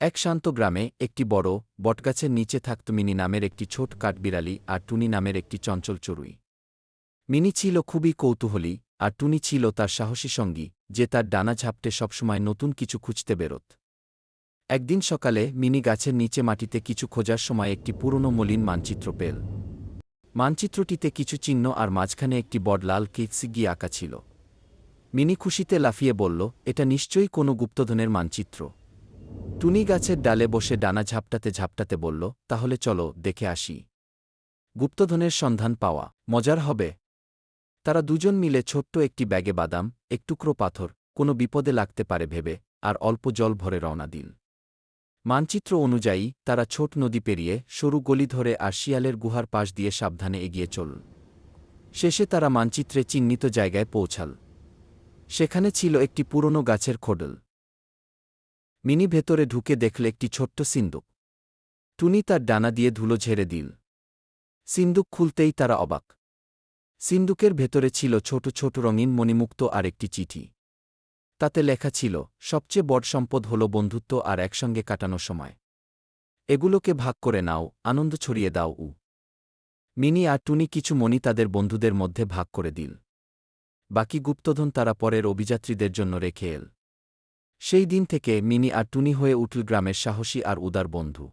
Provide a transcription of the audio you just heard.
এক শান্ত গ্রামে একটি বড়, বটগাছের নিচে থাকত মিনি নামের একটি ছোট কাঠবিড়ালি আর টুনি নামের একটি চঞ্চল চড়ুই। মিনি ছিল খুবই কৌতূহলী আর টুনি ছিল তার সাহসী সঙ্গী, যে তার ডানা ঝাপটে সবসময় নতুন কিছু খুঁজতে বেরোত। একদিন সকালে মিনি গাছের নিচে মাটিতে কিছু খোঁজার সময় একটি পুরনো মলিন মানচিত্র পেল। মানচিত্রটিতে কিছু চিহ্ন আর মাঝখানে একটি বড় লাল কেটসিগি আঁকা ছিল। মিনি খুশিতে লাফিয়ে বলল, এটা নিশ্চয়ই কোনো গুপ্তধনের মানচিত্র। টুনি গাছের ডালে বসে ডানা ঝাপটাতে ঝাপটাতে বলল, তাহলে চলো, দেখে আসি। গুপ্তধনের সন্ধান পাওয়া, মজার হবে। তারা দুজন মিলে ছোট্ট একটি ব্যাগে বাদাম, এক টুকরো পাথর, কোনো বিপদে লাগতে পারে ভেবে, আর অল্প জল ভরে রওনা দিল মানচিত্র অনুযায়ী, তারা ছোট নদী পেরিয়ে, সরু গলি ধরে আর শিয়ালের গুহার পাশ দিয়ে সাবধানে এগিয়ে চল শেষে তারা মানচিত্রে চিহ্নিত জায়গায় পৌঁছাল। সেখানে ছিল একটি পুরনো গাছের খোডল। মিনি ভেতরে ঢুকে দেখল একটি ছোট্ট সিন্দুক। টুনি তার ডানা দিয়ে ধুলো ঝেড়ে দিল। সিন্দুক খুলতেই তারা অবাক। সিন্দুকের ভেতরে ছিল ছোট ছোট রঙিন মণিমুক্ত আর একটি চিঠি। তাতে লেখা ছিল, সবচেয়ে বড় সম্পদ হল বন্ধুত্ব আর একসঙ্গে কাটানো সময়। এগুলোকে ভাগ করে নাও, আনন্দ ছড়িয়ে দাও, উ। মিনি আর টুনি কিছু মণি তাদের বন্ধুদের মধ্যে ভাগ করে দিল। বাকি গুপ্তধন তারা পরের অভিযাত্রীদের জন্য রেখে এল। সেই দিন থেকে মিনি আর টুনি হয়ে উঠল গ্রামের সাহসী আর উদার বন্ধু।